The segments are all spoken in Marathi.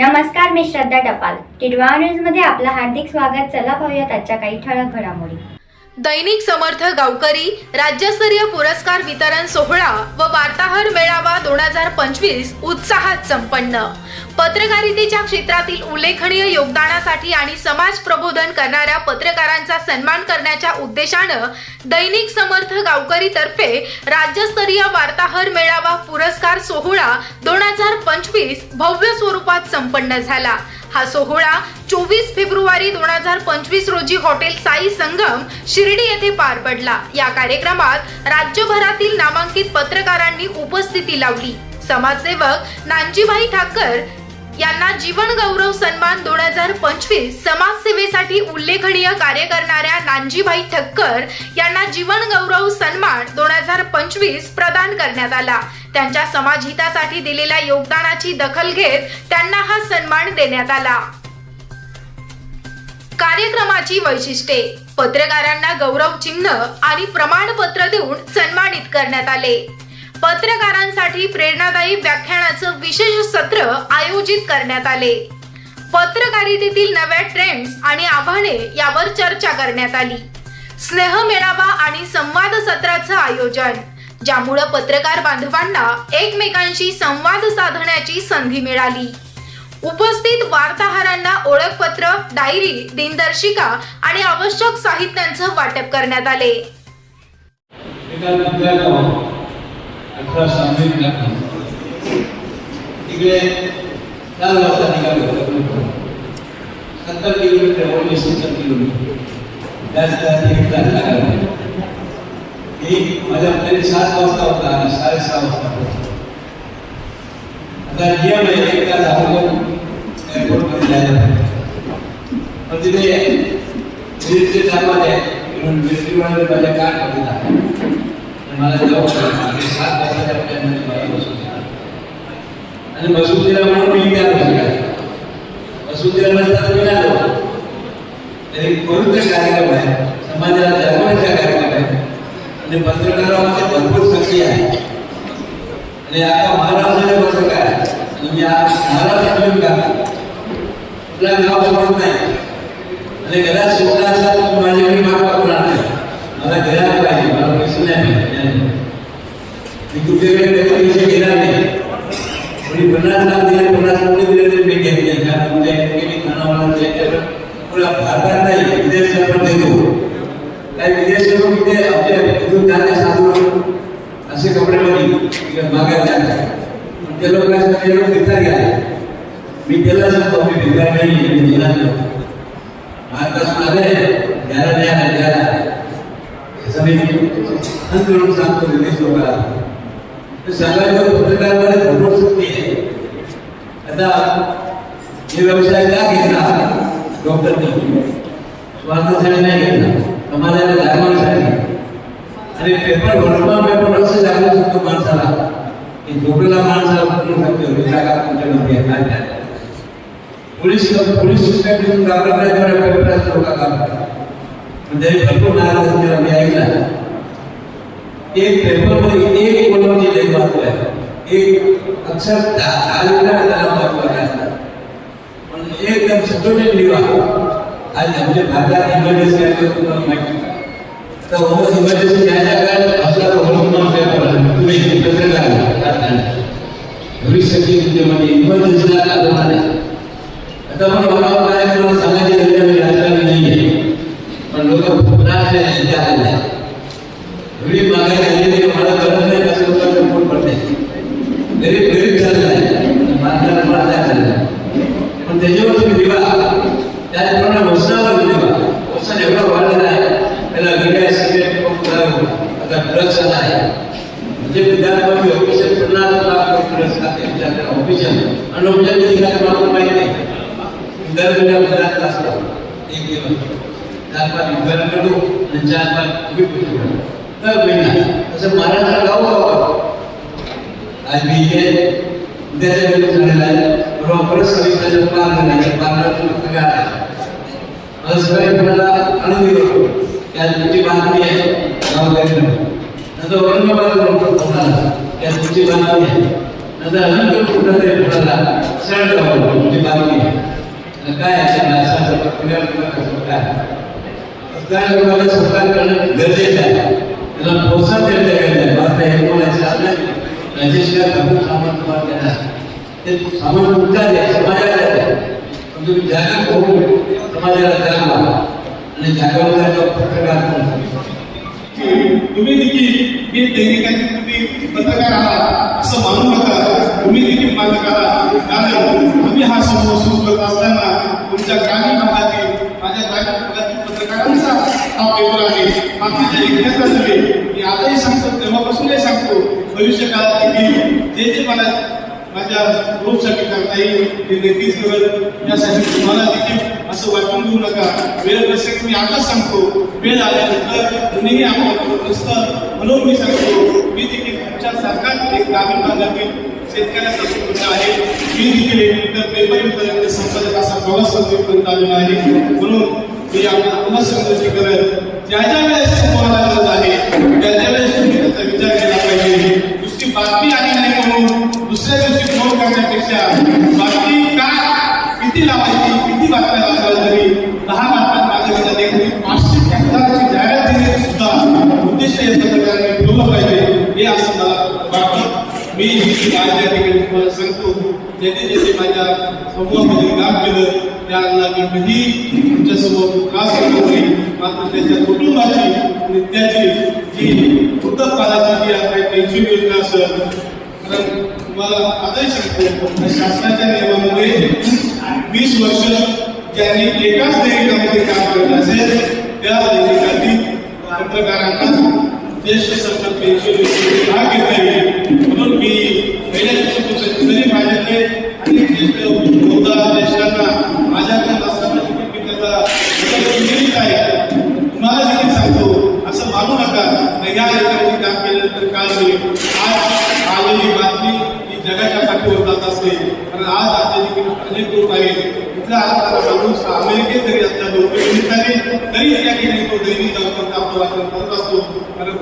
नमस्कार मी श्रद्धा टपाल. टिडवा न्यूजमध्ये आपलं हार्दिक स्वागत. चला पाहूयात आजच्या काही ठळक घडामोडी. दैनिक समर्थ गावकरी राज्यस्तरीय पुरस्कार वितरण सोहळा व वार्ताहर मेळावा दोन हजार पंचवीस उत्साहात संपन्न. पत्रकारितेच्या क्षेत्रातील उल्लेखनीय योगदानासाठी आणि समाज प्रबोधन करणाऱ्या पत्रकारांचा सन्मान करण्याच्या उद्देशानं दैनिक समर्थ गावकरी तर्फे राज्यस्तरीय वार्ताहर मेळावा पुरस्कार सोहळा दोन हजार पंचवीस भव्य स्वरूपात संपन्न झाला. हा सोहळा चोवीस फेब्रुवारी दोन हजार पंचवीस रोजी हॉटेल साई संगम शिर्डी येथे पार पडला. या कार्यक्रमात राज्यभरातील नामांकित पत्रकारांनी उपस्थिती लावली. समाजसेवक नानजीभाई ठाकर यांना जीवन गौरव सन्मान दोन हजार पंचवीस समाजसेवेसाठी उल्लेखनीय कार्य करणाऱ्या नानजीभाई ठक्कर यांना जीवन गौरव सन्मान दोन हजार पंचवीस प्रदान करण्यात आला. त्यांच्या समाजहितासाठी दिलेल्या योगदानाची दखल घेत त्यांना हा सन्मान देण्यात आला. कार्यक्रमाची वैशिष्ट्ये. पत्रकारांना गौरव चिन्ह आणि प्रमाणपत्र देऊन सन्मानित करण्यात आले. पत्रकारांसाठी प्रेरणादायी व्याख्यानाचं विशेष सत्र आयोजित करण्यात आले. पत्रकारितेतील नव्या ट्रेंड्स आणि आव्हाने यावर चर्चा करण्यात आली. स्नेह मेळावा आणि संवाद सत्राचं आयोजन ज्यामुळं पत्रकार बांधवांना एकमेकांशी संवाद साधण्याची संधी मिळाली. उपस्थित वार्ताहरांना ओळखपत्र डायरी दिनदर्शिका आणि आवश्यक साहित्यांचं वाटप करण्यात आले. एका अठरा सामने लागले तिकडे चार वाजता निघालो सत्तर किलोमीटर ओनली सत्तर किलोमीटर जास्त एक तास लागला मी माझ्या प्लेन सात वाजता होता आणि साडेसहा वाजता पोहोचलो. आता नियम आहे एक तास अगोदर एअरपोर्टमध्ये जायला पण तिथे मिलिटरी जमात माझ्या कारमध्ये मला जाऊ मागे सात वाजताच्या प्लॅनमध्ये मला बसून दिला. आणि बसून दिला म्हणून मी त्या बसला बसून दिला नसता मी आलो तरी पवित्र कार्यक्रम आहे समाजाला जगवण्याचा कार्यक्रम आहे आणि पत्रकारामध्ये भरपूर संख्या आहे आणि आता महाराष्ट्राचे पत्रकार आहे. आणि मी आज महाराष्ट्रातून का आपल्या नाव समजत नाही आणि घरात सुद्धा असला तर माझ्याकडे माग पकडणार नाही मला घरात पाहिजे मला पैसे नाही पाहिजे मी तुमच्याकडे कधी पैसे घेणार नाही कोणी पन्नास लाख दिले पन्नास कोटी दिले तरी मी घेत नाही कारण तुमच्या इतके खानावाला पुरा भारतात नाही विदेशात पण देतो काही विदेशी लोक इथे आपल्या इथून जाते साधू असे कपडे मध्ये मागायला जातात पण ते लोक असं ते लोक भिकार घ्या मी त्याला सांगतो मी भिकार नाही मी देणार नाही महाराष्ट्र आले द्यायला नाही आलं द्यायला असं मी अंतरून सांगतो विदेश लोकांना तर सांगायचं पत्रकारांमध्ये भरपूर शक्ती आहे आता हे व्यवसाय का घेतला? डॉक्टर स्वार्थासाठी नाही घेतला. समाजाच्या धर्मासाठी आणि पेपर भरपूर पेपर असं जागवू शकतो माणसाला. की झोपेला माणसाला शकतो तुमच्यामध्ये पोलीस पोलीस सिस्टम घाबरण्याद्वारे पेपरात लोक म्हणजे भरपूर नाराज मी ऐकला. एक पेपरमध्ये एक बोलवणी महत्त्व आहे. एक अक्षर दहा एकदम लिवा आज आमच्या भारतात इमर्जन्सी आहे तुम्हाला माहिती. तर हो इमर्जन्सी ज्याच्या काळात असला तर म्हणून म्हणून भविष्याची इमर्जन्सीला लागणार आता पण मला काय तुम्हाला सांगायचे झाले मी राजकारणी नाही आहे पण लोक फुकणार नाही यांच्या आल्या घरी मागायला आले ते मला गरज नाही कसं लोकांचं पोट पडते गरीब गरीब झालेला आहे माणसाला मला काय झालं पण त्याच्यावर तुम्ही दिवा त्याचप्रमाणे वसनावर दिवा वसन एवढा वाढलेला आहे त्याला गड्या सिगरेट आता ड्रग्स आला आहे म्हणजे विद्यार्थी ऑफिशियल पन्नास लाख ड्रग्स खाते विद्यार्थी ऑफिशियल अनऑफिशियल ठिकाणी मला माहिती नाही दर विद्यार्थी असतात एक दिवस चार पाच विद्यार्थी करू आणि चार पाच तुम्ही पैसे भरू. तर महिना असं महाराष्ट्र गाव गाव आज मी हे उद्याच्या वेळी झालेला आहे परवा परत सविताच्या पार झाला पार पगार आहे मला सगळ्या कोणाला आनंदी होतो की आज तुमची बातमी आहे गावकरी नंतर औरंगाबाद म्हणतो कोणाला की आज तुमची बातमी आहे नंतर अजून तो कुठं तरी कोणाला सरळ जाऊ तुमची बातमी तुम्ही देखील हे दैनिकाचे तुम्ही पत्रकार आहात असं मानू नका. तुम्ही देखील पत्रकार आहात. कारण आम्ही हा समूह सुरू करत असताना तुमच्या ग्रामीण भागातील माझ्या ग्रामीण भागातील पत्रकारांचा हा पेपर आहे. हा माझ्या लेखनाचा नव्हे मी आजही सांगतो तेव्हापासूनही सांगतो भविष्य काळात देखील जे जे मला माझ्या ग्रुपसाठी करता येईल ते नक्कीच करत यासाठी तुम्हाला देखील असं वाटून घेऊ नका वेळ प्रसंग मी आताच सांगतो वेळ आल्यानंतर कुणीही आपल्याकडून नसतं म्हणून मी सांगतो मी देखील तुमच्या सारखाच एक ग्रामीण भागातील शेतकऱ्याचा सुपुत्र आहे मी देखील एक इतर पेपर वितरण संपादक असा प्रवास करत आलेला आहे म्हणून मी आपल्याला पुन्हा संघर्ष करत ज्या ज्या वेळेस तुम्हाला गरज आहे त्या त्या वेळेस तुम्ही त्याचा विचार केला पाहिजे नुसती बातमी आली नाही म्हणून दुसऱ्या दिवशी फोन करण्यापेक्षा बातमी काय किती लावायची किती बातम्या लावायला तरी दहा बातम्या माझ्या देखील तरी पाचशे हजाराची जाहिरात देण्याचे सुद्धा उद्दिष्ट या पत्रकारांनी ठेवलं पाहिजे हे असं मला वाटतं. मी आज या ठिकाणी तुम्हाला सांगतो ज्याने ज्याने माझ्या समूहामध्ये काम केलं त्यांना मी कधी तुमच्यासमोर त्रास करतो मात्र त्याच्या कुटुंबाची आणि त्याची जी वृद्धकालाची जी काही पेन्शन योजना असेल. कारण तुम्हाला आजही सांगतो शासनाच्या नियमामध्ये वीस वर्ष ज्यांनी एकाच दैनिकामध्ये काम केलं असेल त्या दैनिकातील पत्रकारांना ज्येष्ठ सरकार पेन्शन योजनेचे भाग घेता येईल. म्हणून मी पहिल्या दिवसापासून जरी माझ्याकडे अनेक ज्येष्ठ योद्धा ज्येष्ठांना माझ्याकडे असताना देखील मी त्याचा मदत केलेलीच आहे तुम्हाला देखील सांगतो असं मानू नका नाही या ठिकाणी काम केल्यानंतर काय होईल आज आलेली बातमी ही जगाच्या पाठीवर जात असते कारण आज आता देखील अनेक लोक आहेत. अमेरिकेत जरी निमित्ताने तरी ठिकाणी तो दैनिक जाऊन करत असतो. कारण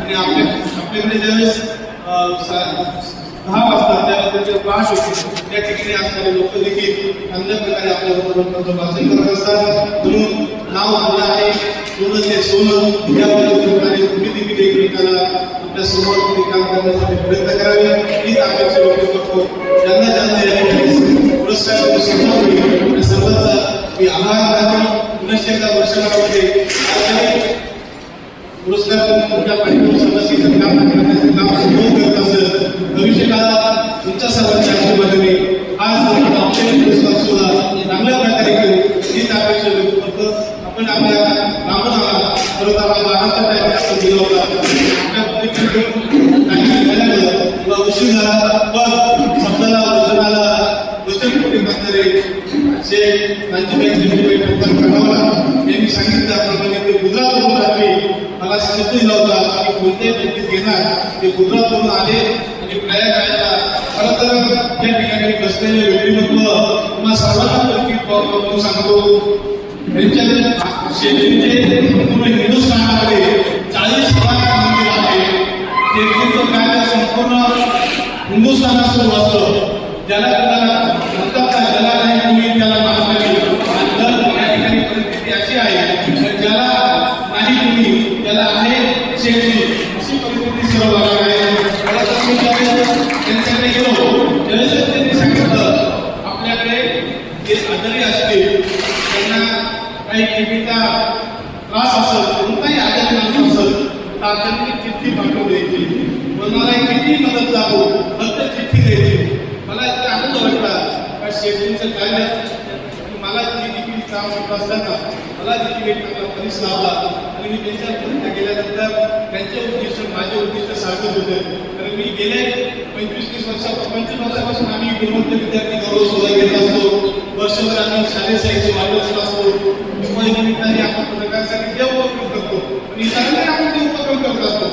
आणि आपल्या आपल्याकडे ज्यावेळेस दहा वाजता होते त्या ठिकाणी असणारे लोक देखील चांगल्या प्रकारे आपल्या वृत्तपत्राचं करत असतात. म्हणून नाव आपलं आहे. सोनं ते सोनं तुम्ही देखील एकमेकाला तुमच्यासमोर तुम्ही काम करण्यासाठी प्रयत्न करावे. ही अपेक्षा व्यक्त करतो ज्यांना ज्यांना या ठिकाणी पुरस्कार सर्वांचा मी आभार मानतो. पुनश्च एकदा वर्षभरामध्ये पुरस्कार तुमच्या पाठीवर समस्येचं काम करण्याचं काम सुरू करत तुमच्या सर्वांच्या आशीर्वादाने आज आपण पुरस्कार सुद्धा परत हा बाराचा होता किंवा उशीर झाला पण शब्दाला वचनाला वचनपोटी करणारे असे राज्यपाल यांनी ते गुजरातवरून आले मला शब्द दिला होता की कोणत्याही व्यक्तीत घेणार ते गुजरातवरून आले आणि प्रयागराजला खरं तर त्या ठिकाणी बसलेले व्यक्तिमत्व तुम्हा सर्वांना करून सांगतो शेतीचे पूर्ण हिंदुस्थानामध्ये चाळीस हजार मंदिर आहे शेतीचं कार्य संपूर्ण हिंदुस्थानात सुरू असतं ज्याला त्याला म्हणतात ना नाही कोणी त्याला माफ नाही आणि जर या ठिकाणी परिस्थिती अशी आहे तर ज्याला नाही कोणी त्याला आहे शेती अशी परिस्थिती सर्व आहे त्यांच्याकडे गेलो त्यावेळेस त्यांनी सांगितलं आपल्याकडे जे आजारी असतील काही किडनीचा त्रास असेल कोणताही आजारी नाही असेल तातडीने चिठ्ठी पाठवून द्यायची. कोणाला किती मदत जावो फक्त चिठ्ठी द्यायची. मला इतका आनंद वाटला का शेतीचं कार्य मला जी देखील काम होत असताना मला देखील एक चांगला परिस लावला आणि मी त्यांच्यापर्यंत गेल्यानंतर त्यांचे उद्दिष्ट माझे उद्दिष्ट साधत होते. मी गेले पंचवीस तीस वर्षा पंचवीस वर्षापासून आम्ही गुणवंत विद्यार्थी गौरव सोहळा घेत असतो. वर्षभर आम्ही शालेय साहित्य वाढवत असतो. निमित्ताने आपण पत्रकारांसाठी जे उपक्रम करतो. आणि इतरांना आपण ते उपक्रम करत असतो.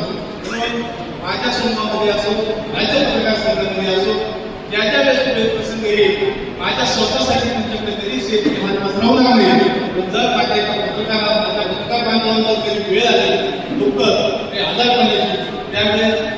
म्हणून माझ्या समूहामध्ये असो राज्य पत्रकार संघामध्ये असो ज्या ज्या वेळेस प्रसंग येईल माझ्या स्वतःसाठी तुमच्याकडे तरी शेती माझ्या पसरवणार नाही पण जर माझ्या एका पत्रकाराला माझ्या पत्रकार बांधवांना वेळ आली दुःख ते आजार त्यामुळे